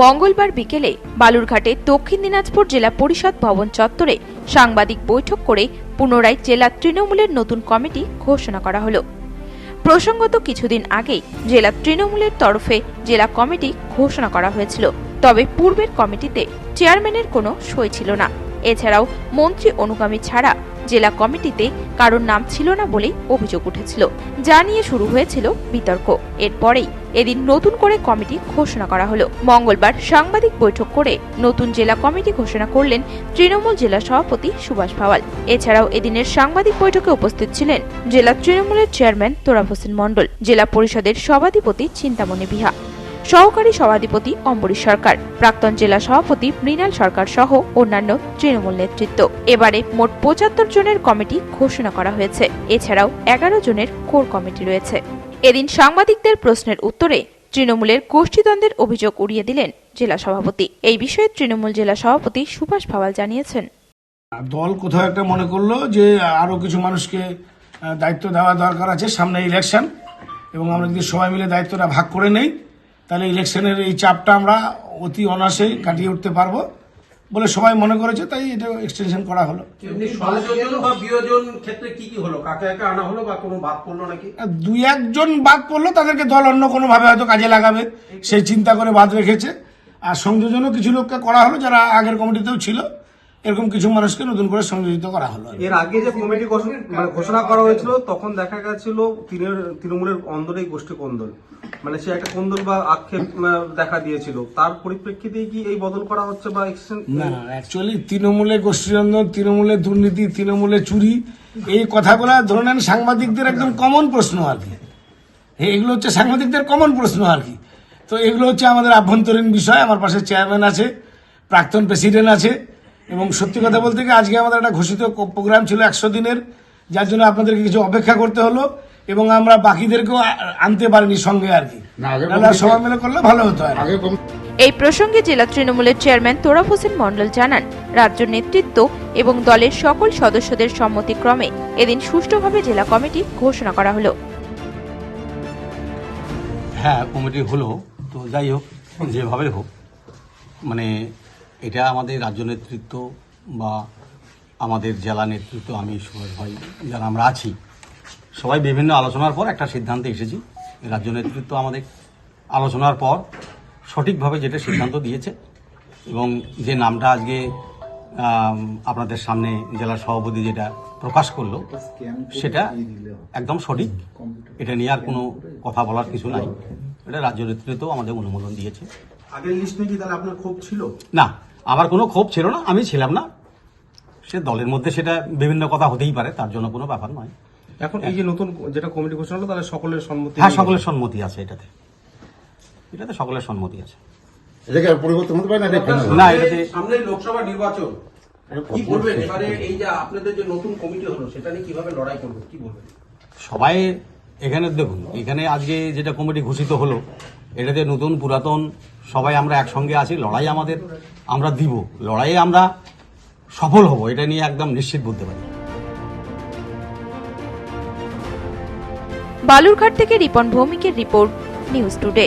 মঙ্গলবার বিকেলে বালুরঘাটে দক্ষিণ দিনাজপুর জেলা পরিষদ ভবন চত্বরে সাংবাদিক বৈঠক করে পুনরায় জেলা তৃণমূলের নতুন কমিটি ঘোষণা করা হলো। প্রসঙ্গত কিছুদিন আগেই জেলা তৃণমূলের তরফে জেলা কমিটি ঘোষণা করা হয়েছিল, তবে পূর্বের কমিটিতে চেয়ারম্যানের কোনো সই ছিল না। এছাড়াও মন্ত্রী অনুগামী ছাড়া জেলা কমিটিতে কারোর নাম ছিল না বলেই অভিযোগ উঠেছিল। যা নিয়ে শুরু হয়েছিল বিতর্ক। এরপরেই এদিন নতুন করে কমিটি ঘোষণা করা হলো। মঙ্গলবার সাংবাদিক বৈঠক করে নতুন জেলা কমিটি ঘোষণা করলেন তৃণমূল জেলা সভাপতি সুভাষ ভাওয়াল এছাড়াও এদিনের সাংবাদিক বৈঠকে উপস্থিত ছিলেন জেলা তৃণমূলের চেয়ারম্যান তোরাব হোসেন মণ্ডল, জেলা পরিষদের সভাধিপতি চিন্তামণি বিহা। সহকারী সভাধিপতি অম্বরীশ সরকার, প্রাক্তন জেলা সভাপতি মৃণাল সরকার সহ অন্যান্য তৃণমূল নেতৃত্ব। এবারে মোট পঁচাত্তর জনের কমিটি ঘোষণা করা হয়েছে। এছাড়াও এগারো জনের কোর কমিটি রয়েছে। এদিন সাংবাদিকদের প্রশ্নের উত্তরে তৃণমূলের গোষ্ঠীদ্বন্দ্বের অভিযোগ উড়িয়ে দিলেন জেলা সভাপতি। এই বিষয়ে তৃণমূল জেলা সভাপতি সুভাষ ভাওয়াল জানিয়েছেন। দল কোথাও একটা মনে করল যে, আরও কিছু মানুষকে দায়িত্ব দেওয়া দরকার আছে সামনে ইলেকশন এবং আমরা যদি সবাই মিলে দায়িত্বটা ভাগ করে নেই তাহলে ইলেকশনের এই চাপটা আমরা অতি অনায়াসে কাটিয়ে উঠতে পারব বলে সবাই মনে করেছে তাই এটা এক্সটেনশন করা হলো। এমনি সংযোজন বা বিয়োজন ক্ষেত্রে কি কি হলো? কাকে কাকে আনা হলো বা কোনো বাদ পড়ল নাকি? আর দুই একজন বাদ পড়ল তাদেরকে দল অন্য কোনোভাবে হয়তো কাজে লাগাবে সেই চিন্তা করে বাদ রেখেছে। আর সংযোজনও কিছু লোককে করা হলো যারা আগের কমিটিতেও ছিল। এরকম কিছু মানুষকে নতুন করে সংযোজিত করা হলো। এর আগে যে কমিটি ঘোষণা মানে ঘোষণা করা হয়েছিল তখন দেখা গেছিল তৃণমূলের অন্দরেই গোষ্ঠী কোন্দল। মানে সে একটা কোন্দল বা আক্ষেপ দেখা দিয়েছিল। তার পরিপ্রেক্ষিতেই কি এই বদল করা হচ্ছে বা না অ্যাকচুয়ালি তৃণমূলে গোষ্ঠীরঞ্জন তৃণমূলে দুর্নীতি তৃণমূলে চুরি এই কথাগুলো ধরে নেন সাংবাদিকদের একদম কমন প্রশ্ন আর কি। এগুলো হচ্ছে সাংবাদিকদের কমন প্রশ্ন আর কি। তো এগুলো হচ্ছে আমাদের আভ্যন্তরীণ বিষয় আমার পাশে চেয়ারম্যান আছে প্রাক্তন প্রেসিডেন্ট আছে এবং সত্যি কথা বলতে গিয়ে আজকে আমাদের একটা ঘোষিত প্রোগ্রাম ছিল একশো দিনের যার জন্য আপনাদেরকে কিছু অপেক্ষা করতে হলো এবং আমরা বাকিদেরকেও আনতে পারিনি সঙ্গে আর কি। সবাই মিলে করলে ভালো হতো আর এই প্রসঙ্গে জেলা তৃণমূলের চেয়ারম্যান তোরাফ হোসেন মণ্ডল জানান রাজ্য নেতৃত্ব এবং দলের সকল সদস্যদের সম্মতিক্রমে এদিন সুষ্ঠুভাবে জেলা কমিটি ঘোষণা করা হলো। হ্যাঁ কমিটি হলো তো যাই হোক যেভাবে হোক মানে এটা আমাদের রাজ্য নেতৃত্ব বা আমাদের জেলা নেতৃত্ব, আমি সুভাষ ভাই যারা আমরা আছি, সবাই বিভিন্ন আলোচনার পর একটা সিদ্ধান্তে এসেছি। রাজ্য নেতৃত্ব আমাদের আলোচনার পর সঠিকভাবে যেটা সিদ্ধান্ত দিয়েছে এবং যে নামটা আজকে আপনাদের সামনে জেলা সভাপতি যেটা প্রকাশ করল, সেটা একদম সঠিক। এটা নিয়ে আর কোনো কথা বলার কিছু নাই। এটা রাজ্য নেতৃত্ব আমাদের অনুমোদন দিয়েছে। আগের লিস্টে কি তাহলে আপনার ক্ষোভ ছিল? না আমার কোনো ক্ষোভ ছিল না আমি ছিলাম না। সে দলের মধ্যে সেটা বিভিন্ন কথা হতেই পারে তার জন্য কোনো ব্যাপার নয়। এখন এই যে নতুন যেটা কমিটি ঘোষণা হলো তাহলে সকলের সম্মতি হ্যাঁ সকলের সম্মতি আছে এটাতে। এটাতে সকলের সম্মতি আছে। এটাকে পরিবর্তন হতে পারে না এটা না এটাতে সামনে লোকসভা নির্বাচন। কি বলবেন? এবারে এই যে আপনাদের যে নতুন কমিটি হলো সেটা নিয়ে কীভাবে লড়াই করবেন কি বলবেন? সবাই এখানে দেখুন এখানে আজকে যেটা কমিটি ঘোষিত হলো এটাতে নতুন পুরাতন সবাই আমরা একসঙ্গে আছি, লড়াই আমাদের, আমরা দিব। লড়াইয়ে আমরা সফল হব, এটা নিয়ে একদম নিশ্চিত বলতে পারি বালুরঘাট থেকে রিপন ভৌমিকের রিপোর্ট, নিউজ টুডে।